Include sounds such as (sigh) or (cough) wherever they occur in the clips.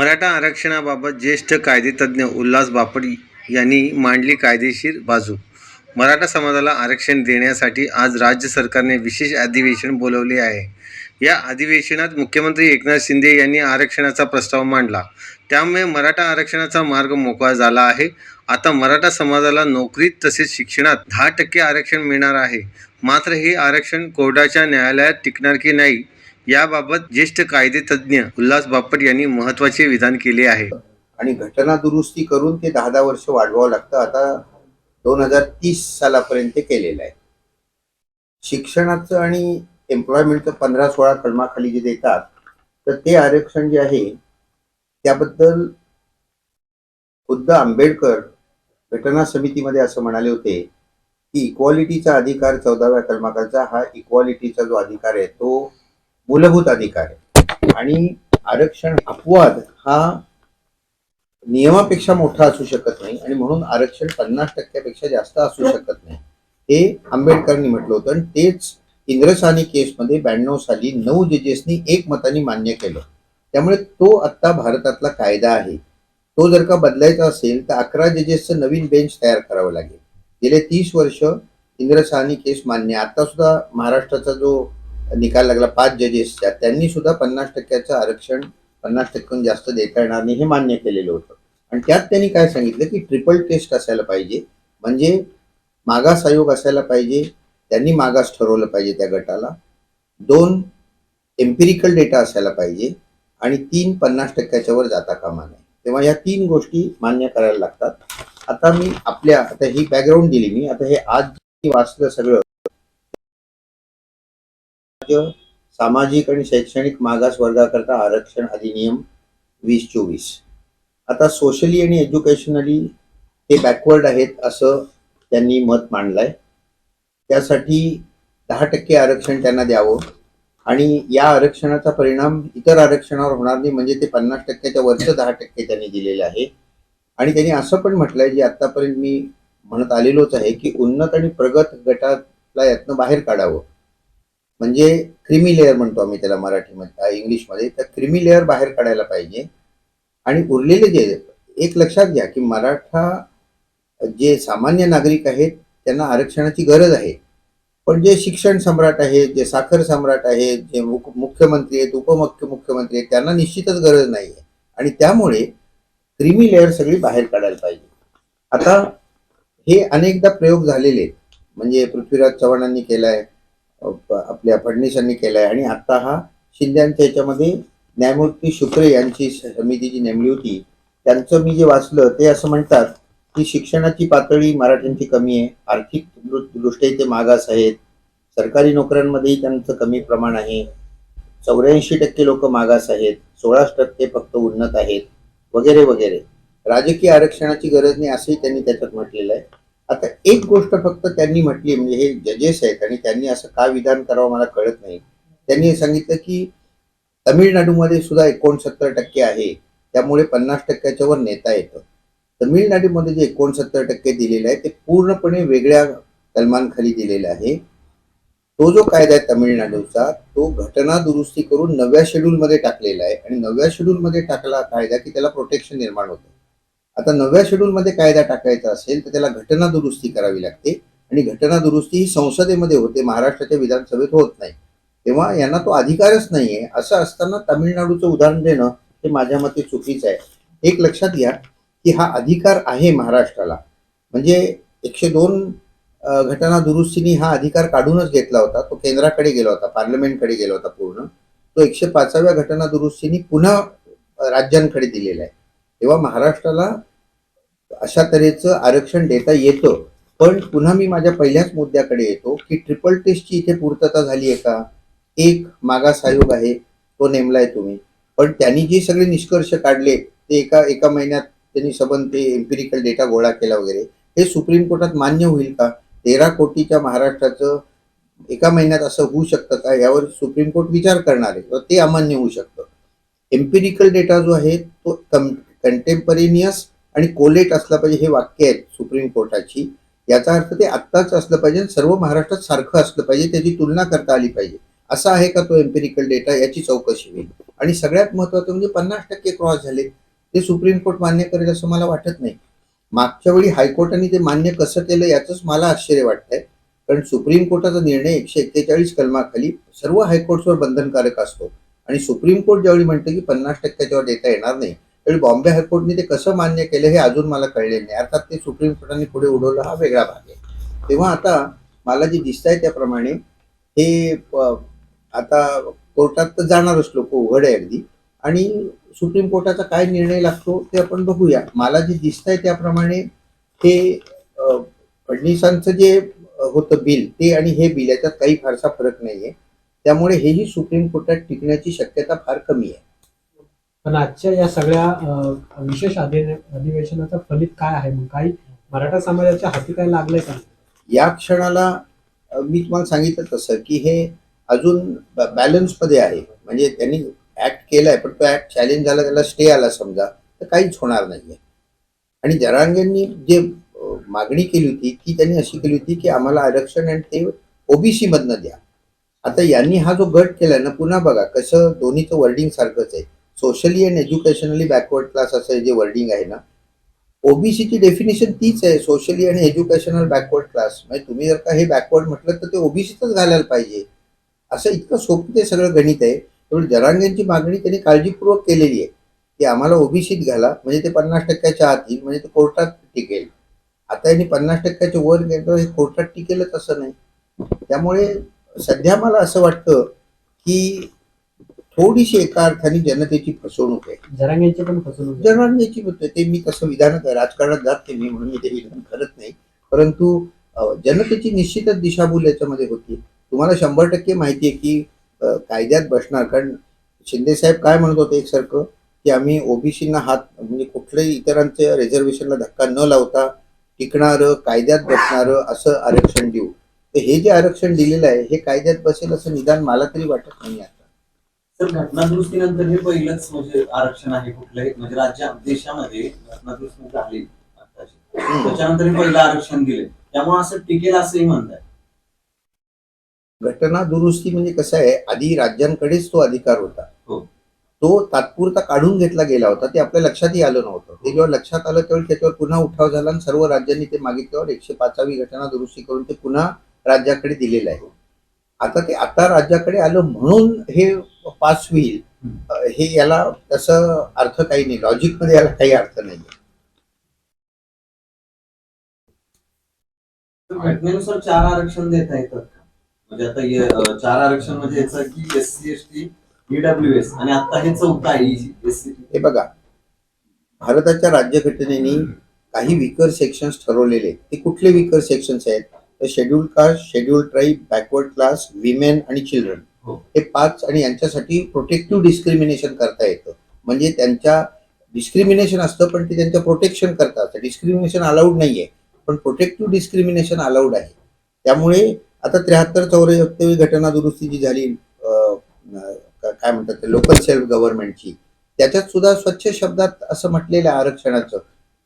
मराठा आरक्षणाबाबत ज्येष्ठ कायदेतज्ञ उल्हास बापट यांनी मांडली कायदेशीर बाजू. मराठा समाजाला आरक्षण देण्यासाठी आज राज्य सरकारने विशेष अधिवेशन बोलवले आहे. या अधिवेशनात मुख्यमंत्री एकनाथ शिंदे यांनी आरक्षणाचा प्रस्ताव मांडला. त्यामुळे मराठा आरक्षणाचा मार्ग मोकळा झाला आहे. आता मराठा समाजाला नोकरीत तसेच शिक्षणात दहा टक्के आरक्षण मिळणार आहे. मात्र हे आरक्षण कोर्टाच्या न्यायालयात टिकणार की नाही याबाबत ज्येष्ठ कायदेतज्ञ उल्हास बापट यांनी महत्त्वाचे विधान केले आहे. आणि घटना दुरुस्ती करून ते दहा दहा वर्ष वाढवावं लागतं. आता दोन हजार तीस सालापर्यंत केलेलं आहे. शिक्षणाचं आणि एम्प्लॉयमेंटचं पंधरा सोळा कलमाखाली जे देतात तर ते आरक्षण जे आहे त्याबद्दल खुद्द आंबेडकर घटना समितीमध्ये असं म्हणाले होते की इक्वालिटीचा अधिकार चौदाव्या कलमाखालचा हा इक्वालिटीचा जो अधिकार आहे तो मूलभूत अधिकार आहे. आणि आरक्षण अपवाद हा नियमापेक्षा मोठा असू शकत नाही आणि म्हणून आरक्षण पन्नास टक्क्यापेक्षा जास्त असू शकत नाही. हे आंबेडकरांनी म्हटलं होतं आणि तेच इंद्रसानी केसमध्ये ब्याण्णव साली नऊ जजेसनी एक मताने मान्य केलं. त्यामुळे तो आता भारतातला कायदा आहे. तो जर का बदलायचा असेल तर अकरा जजेसचं नवीन बेंच तयार करावं लागेल. गेले तीस वर्ष इंद्रसानी केस मान्य आता सुद्धा महाराष्ट्राचा जो निकाल लागला. पाच जजेसच्या त्यांनी सुद्धा पन्नास टक्क्याचं आरक्षण पन्नास टक्क्याहून जास्त देता येणार नाही हे मान्य केलेलं होतं. आणि त्यात त्यांनी काय सांगितलं की ट्रिपल टेस्ट असायला पाहिजे. म्हणजे मागास आयोग असायला पाहिजे. त्यांनी मागास ठरवलं पाहिजे त्या गटाला. दोन एम्पिरिकल डेटा असायला पाहिजे. आणि तीन पन्नास टक्क्याच्या वर जाता कामा नये. तेव्हा या तीन गोष्टी मान्य करायला लागतात. आता मी आपल्या आता ही बॅकग्राऊंड दिली मी. आता हे आज वाचलं सगळं राज्य सामाजिक आणि शैक्षणिक मागास वर्गाकरता आरक्षण अधिनियम वीस चोवीस. आता सोशली आणि एज्युकेशनली ते बॅकवर्ड आहेत असं त्यांनी मत मांडलंय. त्यासाठी दहा टक्के आरक्षण त्यांना द्यावं आणि या आरक्षणाचा परिणाम इतर आरक्षणावर होणार नाही म्हणजे ते पन्नास टक्क्याच्या वरचं दहा टक्के त्यांनी दिलेलं आहे. आणि त्यांनी असं पण म्हटलंय जे आतापर्यंत मी म्हणत आलेलोच आहे की उन्नत आणि प्रगत गटाला यातनं बाहेर काढावं. म्हणजे क्रिमी लेअर म्हणतो आम्ही त्याला मराठीमध्ये इंग्लिशमध्ये. त्या क्रिमी लेअर बाहेर काढायला पाहिजे. आणि उरलेले जे एक लक्षात घ्या की मराठा जे सामान्य नागरिक आहेत त्यांना आरक्षणाची गरज आहे. पण जे शिक्षण सम्राट आहेत जे साखर सम्राट आहेत जे मुख- मुख्यमंत्री आहेत उपमुख्य मुख्यमंत्री आहेत त्यांना निश्चितच गरज नाही आहे आणि त्यामुळे क्रिमी लेअर सगळी बाहेर काढायला पाहिजे. आता हे अनेकदा प्रयोग झालेले आहेत. म्हणजे पृथ्वीराज चव्हाणांनी केलाय आहे आपल्या फडणवीसांनी केलाय. आणि आता हा शिंद्यांच्या याच्यामध्ये न्यायमूर्ती शुक्रे यांची समिती जी नेमली होती त्यांचं मी जे वाचलं ते असं म्हणतात की शिक्षणाची पातळी मराठ्यांची कमी आहे. आर्थिक दृष्ट्या ते मागास आहेत. सरकारी नोकऱ्यांमध्येही त्यांचं कमी प्रमाण आहे. चौऱ्याऐंशी टक्के लोक मागास आहेत. सोळाच टक्के फक्त उन्नत आहेत. वगैरे वगैरे. राजकीय आरक्षणाची गरज नाही असंही त्यांनी त्याच्यात म्हटलेलं आहे. आता एक गोष्ट फक्त त्यांनी म्हटली म्हणजे हे जजेस आहेत आणि त्यांनी असं का विधान करावं मला कळत नाही. त्यांनी सांगितलं की तमिळनाडूमध्ये सुद्धा एकोणसत्तर टक्के आहे. त्यामुळे पन्नास टक्क्याच्या वर नेता येतं. तमिळनाडूमध्ये जे एकोणसत्तर टक्के दिलेलं आहे ते पूर्णपणे वेगळ्या कलमांखाली दिलेलं आहे. तो जो कायदा आहे तमिळनाडूचा तो घटना दुरुस्ती करून नव्या शेड्यूलमध्ये टाकलेला आहे. आणि नव्या शेड्यूलमध्ये टाकला कायदा की त्याला प्रोटेक्शन निर्माण होतं. आता नव्या शेड्यूलमध्ये कायदा टाकायचा असेल तर त्याला घटना दुरुस्ती करावी लागते. आणि घटना दुरुस्ती ही संसदेमध्ये होते महाराष्ट्राच्या विधानसभेत होत नाही. तेव्हा यांना तो अधिकारच नाहीये. असं असताना तामिळनाडूचं उदाहरण देणं हे माझ्या मते चुकीचं आहे. एक लक्षात घ्या की हा अधिकार आहे महाराष्ट्राला. म्हणजे एकशे दोन घटना दुरुस्तीने हा अधिकार काढूनच घेतला होता. तो केंद्राकडे गेला होता पार्लमेंटकडे गेला होता पूर्ण. तो एकशे पाचाव्या घटना दुरुस्तीने पुन्हा राज्यांकडे दिलेला आहे. तेव्हा महाराष्ट्राला अशा तऱ्हेचं आरक्षण देता येतं. पण पुन्हा मी माझ्या पहिल्याच मुद्द्याकडे येतो की ट्रिपल टेस्टची इथे पूर्तता झाली आहे का? एक मागास आयोग आहे तो नेमलाय तुम्ही. पण त्यांनी जे सगळे निष्कर्ष काढले ते एका एका महिन्यात त्यांनी सबंध ते एम्पिरिकल डेटा गोळा केला वगैरे हे सुप्रीम कोर्टात मान्य होईल का? तेरा कोटीच्या महाराष्ट्राचं एका महिन्यात असं होऊ शकतं का? यावर सुप्रीम कोर्ट विचार करणार आहे. तर ते अमान्य होऊ शकतं. एम्पिरिकल डेटा जो आहे तो कंटेम्परेनियस आणि कोलेट असला पाहिजे हे वाक्य आहेत सुप्रीम कोर्टाची याचा अर्थ ते आत्ताच असलं पाहिजे आणि सर्व महाराष्ट्रात सारखं असलं पाहिजे त्याची तुलना करता आली पाहिजे. असा आहे का तो एम्पिरिकल डेटा याची चौकशी होईल. आणि सगळ्यात महत्वाचं म्हणजे पन्नास टक्के क्रॉस झाले. ते सुप्रीम कोर्ट मान्य करेल असं मला वाटत नाही. मागच्या वेळी हायकोर्टाने ते मान्य कसं केलं याचंच मला आश्चर्य वाटतंय. कारण सुप्रीम कोर्टाचा निर्णय एकशे एक्केचाळीस कलमाखाली सर्व हायकोर्ट्सवर बंधनकारक असतो. आणि सुप्रीम कोर्ट ज्यावेळी म्हणतं की पन्नास टक्क्याच्यावर देता येणार नाही तरी बॉम्बे हायकोर्टने ते कसं मान्य केलं हे अजून मला कळले नाही. अर्थात ते सुप्रीम कोर्टाने पुढे उडवलं हा वेगळा भाग आहे. तेव्हा आता मला जे दिसत आहे त्याप्रमाणे हे आता कोर्टात तर जाणारच लोक उघड आहे अगदी. आणि सुप्रीम कोर्टाचा काय निर्णय लागतो ते आपण बघूया. मला जे दिसत आहे त्याप्रमाणे हे फडणवीसांचं जे होतं बिल ते आणि हे बिल याच्यात काही फारसा फरक नाही आहे त्यामुळे हेही सुप्रीम कोर्टात टिकण्याची शक्यता फार कमी आहे. पण आजच्या या सगळ्या विशेष अधिवेशनाचं फलित काय आहे? मग काही मराठा समाजाच्या हाती काय लागलंय का? या क्षणाला मी तुम्हाला सांगितलं तसं की हे अजून बॅलन्समध्ये आहे. म्हणजे त्यांनी ऍक्ट केलाय पण तो ऍक्ट चॅलेंज झाला त्याला स्टे आला समजा तर काहीच होणार नाहीये. आणि जरांगेंनी जे मागणी केली होती ती त्यांनी अशी केली होती की आम्हाला आरक्षण आणि ते ओबीसी मधनं द्या. आता यांनी हा जो गट केलाय ना पुन्हा बघा कसं दोन्हीचं वर्डिंग सारखंच आहे. Socially and educationally backward class असं जे वर्डिंग आहे ना ओबीसीची डेफिनेशन तीच आहे सोशली आणि एज्युकेशनल बॅकवर्ड क्लास म्हणजे तुम्ही जर का हे बॅकवर्ड म्हटलं तर ते ओबीसीतच घालायला पाहिजे. असं इतकं सोपं ते सगळं गणित आहे. त्यामुळे जरांगेंची मागणी त्यांनी काळजीपूर्वक केलेली आहे. की आम्हाला ओबीसीत घाला म्हणजे ते पन्नास टक्क्याच्या आत येईल म्हणजे ते कोर्टात टिकेल. आता यांनी पन्नास टक्क्याच्या वर गेलं हे कोर्टात टिकेलच असं नाही. त्यामुळे सध्या मला असं वाटतं की थोडीशी एका अर्थाने जनतेची फसवणूक आहे. जरांगेंची पण फसवणूक. जनरण्याची होते ते मी तसं विधान राजकारणात जात नाही मी म्हणून मी ते विधान करत नाही. परंतु अ, जनतेची निश्चितच दिशाभूल याच्यामध्ये होती. तुम्हाला शंभर टक्के माहिती आहे की अ, कायद्यात बसणार. कारण शिंदे साहेब काय म्हणत होते एकसारखं? की आम्ही ओबीसींना हात म्हणजे कुठल्याही इतरांच्या रिझर्वेशनला धक्का न लावता टिकणारं कायद्यात बसणारं असं आरक्षण देऊ. तर हे जे आरक्षण दिलेलं आहे हे कायद्यात बसेल असं निदान मला तरी वाटत नाही आता तर घटनादुरुस्तीनंतर हे पहिलंच म्हणजे आरक्षण आहे कुठलंही म्हणजे राज्या देशामध्ये घटनादुरुस्ती झाली त्याच्यानंतर हे पहिलं आरक्षण दिले त्यामुळे असं टिकेल असंही म्हणताय घटना दुरुस्ती म्हणजे कसं आहे आधी राज्यांकडेच तो अधिकार होता. हो. तो तात्पुरता काढून घेतला गेला होता ते आपल्या लक्षातही आलं नव्हतं. ते जेव्हा लक्षात आलं त्यावेळी त्याच्यावर पुन्हा उठाव झाला आणि सर्व राज्यांनी ते मागितल्यावर एकशे पाचावी घटना दुरुस्ती करून ते पुन्हा राज्याकडे दिलेलं आहे. आता ते आता राज्याकडे आलं म्हणून हे पास होईल हे याला तसं अर्थ काही नाही. लॉजिकमध्ये याला काही अर्थ नाही. तर घटनेनुसार चार आरक्षण देता येतात का? म्हणजे आता हे, चार आरक्षण म्हणजे याचं की S C S T E W S आणि आता हे चौथं आहे एस सी हे बघा भारताच्या राज्यघटनेने काही विकर सेक्शन्स ठरवलेले आहेत. ते कुठले विकर सेक्शन्स आहेत? तर schedule caste schedule tribe backward class women आणि चिल्ड्रन हो. हे पाच आणि यांच्यासाठी प्रोटेक्टिव्ह डिस्क्रिमिनेशन करता येतं. म्हणजे त्यांच्या डिस्क्रिमिनेशन असतं पण ते त्यांचं प्रोटेक्शन करतात. डिस्क्रिमिनेशन अलाउड नाहीये पण प्रोटेक्टिव्ह डिस्क्रिमिनेशन अलाउड आहे. त्यामुळे आता त्र्याहत्तर चौऱ्याहत्तरवी घटना दुरुस्ती जी झाली काय म्हणतात लोकल सेल्फ गव्हर्नमेंटची त्याच्यात सुद्धा स्वच्छ शब्दात असं म्हटलेलं आहे आरक्षणाचं.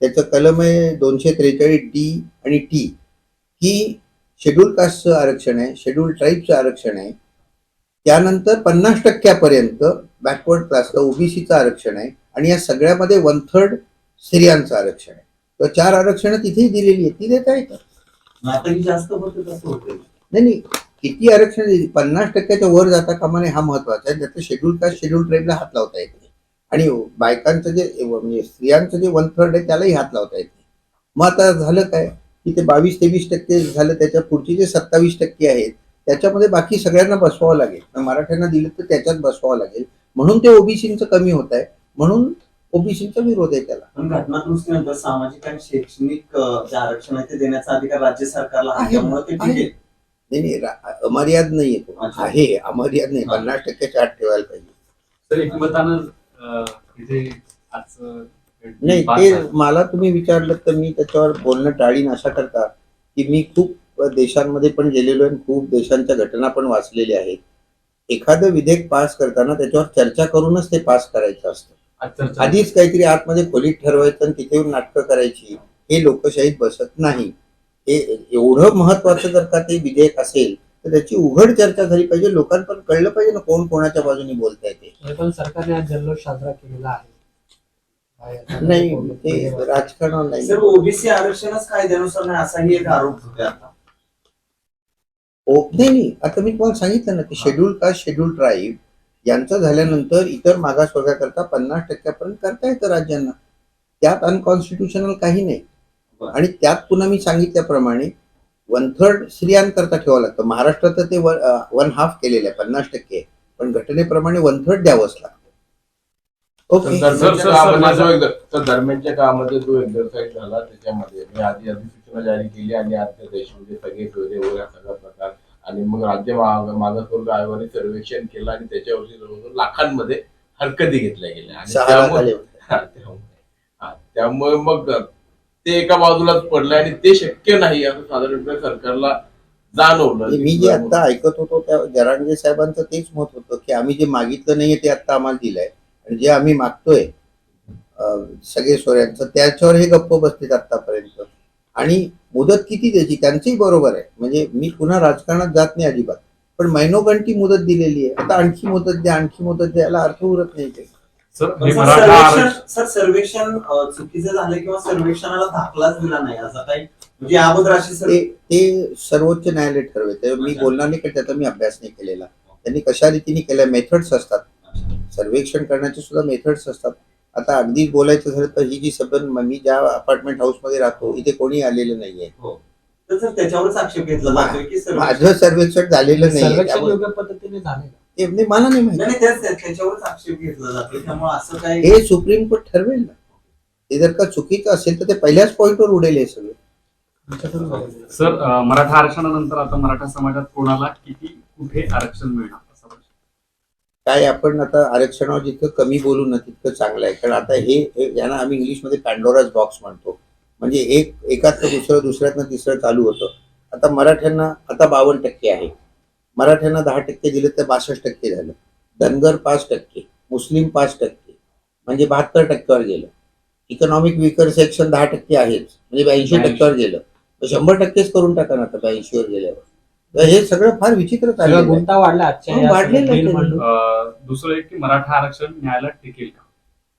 त्याचं कलम आहे दोनशे त्रेचाळीस डी आणि टी. की शेड्यूल कास्टचं आरक्षण आहे शेड्यूल ट्राईबचं आरक्षण आहे. त्यानंतर पन्नास टक्क्यापर्यंत बॅकवर्ड क्लासचं ओबीसीचं आरक्षण आहे आणि या सगळ्यामध्ये वन थर्ड स्त्रियांचं आरक्षण आहे. तर चार आरक्षणं तिथेही दिलेली आहेत. ती देता येतात. ही नाही नाही. किती आरक्षण दिली? पन्नास टक्क्याच्या वर जाता कामा नये हा महत्त्वाचा आहे. त्याचं शेड्यूल कास्ट शेड्यूल ट्राईबला हात लावता येत नाही. आणि बायकांचं जे म्हणजे स्त्रियांचं जे वन थर्ड आहे त्यालाही हात लावता येत नाही. मग आता झालं काय? की ते बावीस तेवीस टक्के झालं त्याच्या पुढचे जे सत्तावीस टक्के आहेत त्याच्यामध्ये बाकी सगळ्यांना बसवावं लागेल. मराठ्यांना दिलं तर त्याच्यात बसवावं लागेल. म्हणून ते ओबीसीचं कमी होत आहे. म्हणून ओबीसीचा विरोध आहे त्याला. पण घटनादुरुस्तीनंतर सामाजिक आणि शैक्षणिक आरक्षण आहे ते देण्याचा अधिकार राज्य सरकारला आहे. नाही अमर्याद नाही तो. अच्छा. आहे अमर्याद नाही. पन्नास टक्क्याच्या आत ठेवायला पाहिजे. एकमतानं इथे आजचं नाही ते. मला तुम्ही विचारलं तर मी त्याच्यावर बोलणं टाळीन अशा करता की मी खूप देशांमध्ये पण गेलेलो आहे आणि खूप देशांच्या घटना पण वाचलेल्या आहेत. एखादं विधेयक पास करताना त्याच्यावर चर्चा करूनच ते पास करायचं असतं. आधीच काहीतरी आतमध्ये खोलीत ठरवायचं आणि तिथे येऊन नाटकं करायची हे लोकशाहीत बसत नाही. हे एवढं महत्वाचं जर का ते विधेयक असेल तर त्याची उघड चर्चा झाली पाहिजे. लोकांपर्यंत कळलं पाहिजे ना कोण कोणाच्या बाजूने बोलताय ते. सरकारने आज जल्लोष साजरा केलेला आहे. नाही ते राजकारण नाही सर ओबीसी आरक्षणच कायद्यानुसार नाही असाही एक आरोप होतोय आता. नाही नाही आता मी तुम्हाला सांगितलं ना की शेड्यूल कास्ट शेड्यूल ट्राईब यांचं झाल्यानंतर इतर मागासवर्गाकरता पन्नास टक्क्यापर्यंत करता येतं राज्यांना. त्यात अनकॉन्स्टिट्युशनल काही नाही. आणि त्यात पुन्हा मी सांगितल्याप्रमाणे वन थर्ड स्त्रियांकरता ठेवावं लागतं. महाराष्ट्रात ते वन हाफ केलेलं आहे पन्नास टक्के. पण घटनेप्रमाणे वन थर्ड द्यावंच लागतं. तर माझा- जो एक- तर जो झाला त्याच्यामध्ये मी आधी अधिसूचना जारी केली आणि अध्यादेश म्हणजे सगळे फेरे वगैरे हा सगळा प्रकार आणि मग राज्य माग- मागासवर्ग आयोगाने सर्वेक्षण केलं आणि त्याच्यावरती जवळजवळ लाखांमध्ये हरकती घेतल्या गेल्या. आणि सहा लाख त्यामुळे आले होते. हा, त्यामुळे हा, त्यामुळे मग ते एका बाजूलाच पडलं आणि ते शक्य नाही असं साधारणपणे सरकारला जाणवलं. मी जे आता ऐकत होतो त्या जरांगे साहेबांचं तेच मत होतं की आम्ही जे मागितलं नाहीये ते आता आम्हाला दिलंय. जे आम्ही मागतोय सगळे सोऱ्यांचं त्याच्यावर हे गप्प बसतील आतापर्यंत आणि मुदत किती द्यायची? त्यांचंही बरोबर आहे. म्हणजे मी पुन्हा राजकारणात जात नाही अजिबात. पण मैनोगंटी मुदत दिलेली आहे. आता आणखी मुदत द्या आणखी मुदत द्यायला अर्थ उरत नाही ते सर हे सर्वेक्षण चुकीचं झालं किंवा सर्वेक्षणाला दाखलाच दिला नाही. असं काही म्हणजे अशी ते सर्वोच्च न्यायालय ठरवेल. तर मी बोलणार नाही त्याचा मी अभ्यास नाही केलेला. त्यांनी कशा रीतीने केल्या मेथड्स असतात. सर्वेक्षण करण्याचे सुद्धा मेथड्स असतात. आता अगदी बोलायचं झालं तर ही जी सबन मी ज्या अपार्टमेंट हाऊसमध्ये राहतो इथे कोणी आलेलं नाहीये. तर सर त्याच्यावरच आक्षेप घेतला जातोय की सर्वेक्षण माझं सर्वेक्षण झालेलं नाही सर्वेक्षण योग्य पद्धतीने झाले नाही मला नाही नाही माहिती. नाही, त्याच त्याच- त्याच्यावरच आक्षेप घेतला जातोय. त्यामुळे असं काही हे सुप्रीम कोर्ट ठरवेल ना. ते जर का चुकीचं असेल तर ते पहिल्याच पॉईंटवर उडेल हे सगळं. सर मराठा आरक्षणानंतर आता मराठा समाजात कोणाला किती कुठे आरक्षण मिळणार? काय आपण आता आरक्षणावर जितकं कमी बोलू ना तितकं चांगलं आहे. कारण आता हे यांना आम्ही इंग्लिशमध्ये पॅन्डोराज बॉक्स म्हणतो. म्हणजे एक एकातनं दुसरं दुसऱ्यातनं तिसरं चालू होतं. आता मराठ्यांना आता बावन्न टक्के आहे. मराठ्यांना दहा टक्के दिलं तर बासष्ट टक्के झालं. धनगर पाच टक्के मुस्लिम पाच टक्के म्हणजे बहात्तर टक्क्यावर गेलं. इकॉनॉमिक विकर सेक्शन दहा टक्के आहेच. म्हणजे ब्याऐंशी टक्क्यावर गेलं. तर शंभर टक्केच करून टाका ना आता ब्याऐंशीवर गेल्यावर. हे सगळं फार विचित्र चाललं गुंता वाढला हो, दुसरं एक की मराठा आरक्षण न्यायालयात टिकेल का?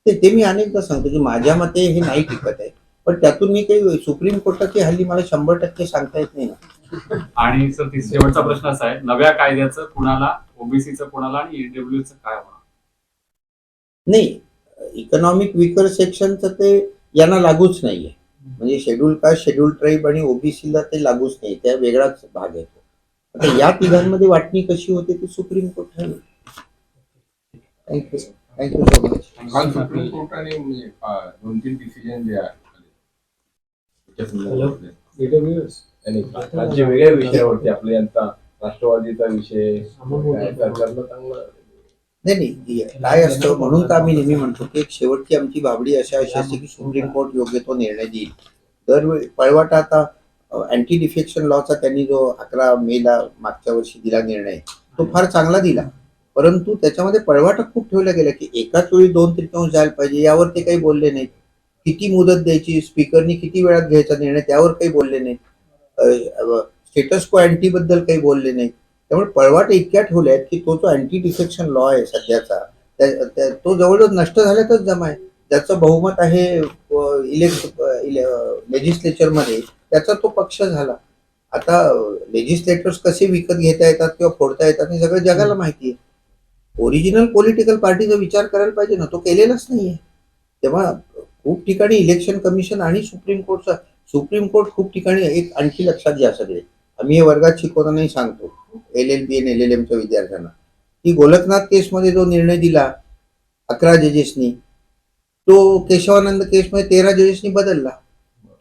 ते ते मी अनेकदा सांगतो की माझ्या मते हे नाही (laughs) टिकत आहे. पण त्यातून मी काही सुप्रीम कोर्टाची हल्ली मला शंभर टक्के सांगता येत नाही ना. आणि सर शेवटचा प्रश्न असा आहे नव्या कायद्याचं कुणाला ओबीसीचं कोणाला आणि ईडब्ल्यूचं काय होणार? नाही इकॉनॉमिक विकर सेक्शनचं ते यांना लागूच नाहीये. म्हणजे शेड्यूल कास्ट शेड्यूल ट्राईब आणि ओबीसीला ते लागूच नाही त्या वेगळाच भाग आहे तो. आता या तिघांमध्ये वाटणी कशी होते ती सुप्रीम कोर्ट ठरवेल thank you thank you so much supreme कोर्टाने म्हणजे दोन तीन डिसिजन जे आहे वेगळ्या विषयावरती आपल्या यांचा राष्ट्रवादीचा विषय काय सरकारला चांगलं नाही नाही काय असतं म्हणून तर आम्ही नेहमी म्हणतो की एक शेवटची आमची बाबडी अशा अशी असते की सुप्रीम कोर्ट योग्य तो निर्णय देईल. दरवेळी पळवाटा आता अँटी डिफेक्शन लॉचा त्यांनी जो अकरा मेला मागच्या वर्षी दिला निर्णय तो फार चांगला दिला. परंतु त्याच्यामध्ये पळवाटा खूप ठेवला गेला की एकाच वेळी दोन तृतीयांश जायला पाहिजे यावर ते काही बोलले नाहीत. किती मुदत द्यायची स्पीकरनी किती वेळात घ्यायचा निर्णय त्यावर काही बोलले नाहीत. स्टेटस को अँटी बद्दल काही बोलले नाहीत. त्यामुळे पळवाट इतक्या ठेवल्या आहेत की तो जो अँटी डिफेक्शन लॉ आहे सध्याचा तो जवळजवळ नष्ट झाल्यातच जमा आहे. ज्याचं बहुमत आहे इलेक्ट लेजिस्लेचरमध्ये त्याचा तो पक्ष झाला. आता लेजिस्लेटर्स कसे विकत घेता येतात किंवा फोडता येतात हे सगळं जगाला माहिती आहे. ओरिजिनल पॉलिटिकल पार्टीचा विचार करायला पाहिजे ना तो केलेलाच नाहीये. तेव्हा खूप ठिकाणी इलेक्शन कमिशन आणि सुप्रीम कोर्टचा सुप्रीम कोर्ट खूप ठिकाणी एक आणखी लक्षात घ्या सगळे. आम्ही हे वर्गात शिकवतानाही सांगतो एल एल बी आणि एल एल एमच्या विद्यार्थ्यांना. की गोलकनाथ केसमध्ये जो निर्णय दिला अकरा जजेसनी तो केशवानंद केसमध्ये तेरा जजेसनी बदलला.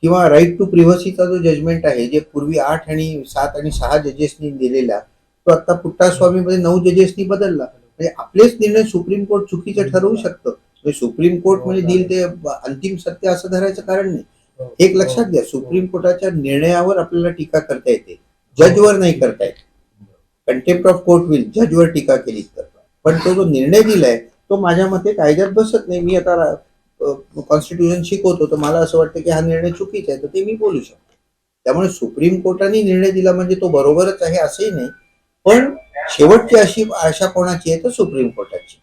किंवा राईट टू प्रिव्हसीचा जो जजमेंट आहे जे पूर्वी आठ आणि सात आणि सहा जजेसनी दिलेला तो आता पुट्टास्वामीमध्ये नऊ जजेसनी बदलला. म्हणजे आपलेच निर्णय सुप्रीम कोर्ट चुकीचे ठरवू शकतं. म्हणजे सुप्रीम कोर्ट म्हणजे देईल ते अंतिम सत्य असं धरायचं कारण नाही. एक लक्षात घ्या सुप्रीम कोर्टाच्या निर्णयावर आपल्याला टीका करता येते. जजवर नाही करता येत. कंटेम्प्ट ऑफ कोर्ट विल जजवर टीका केली तर. पण तो जो निर्णय दिलाय तो माझ्या मते कायद्यात बसत नाही. मी आता कॉन्स्टिट्यूशन शिकवतो तर मला असं वाटतं की हा निर्णय चुकीचा आहे. तर ते मी बोलू शकतो. त्यामुळे सुप्रीम कोर्टाने निर्णय दिला म्हणजे तो बरोबरच आहे असंही नाही. पण शेवटची अशी आशा कोणाची आहे? तर सुप्रीम कोर्टाची.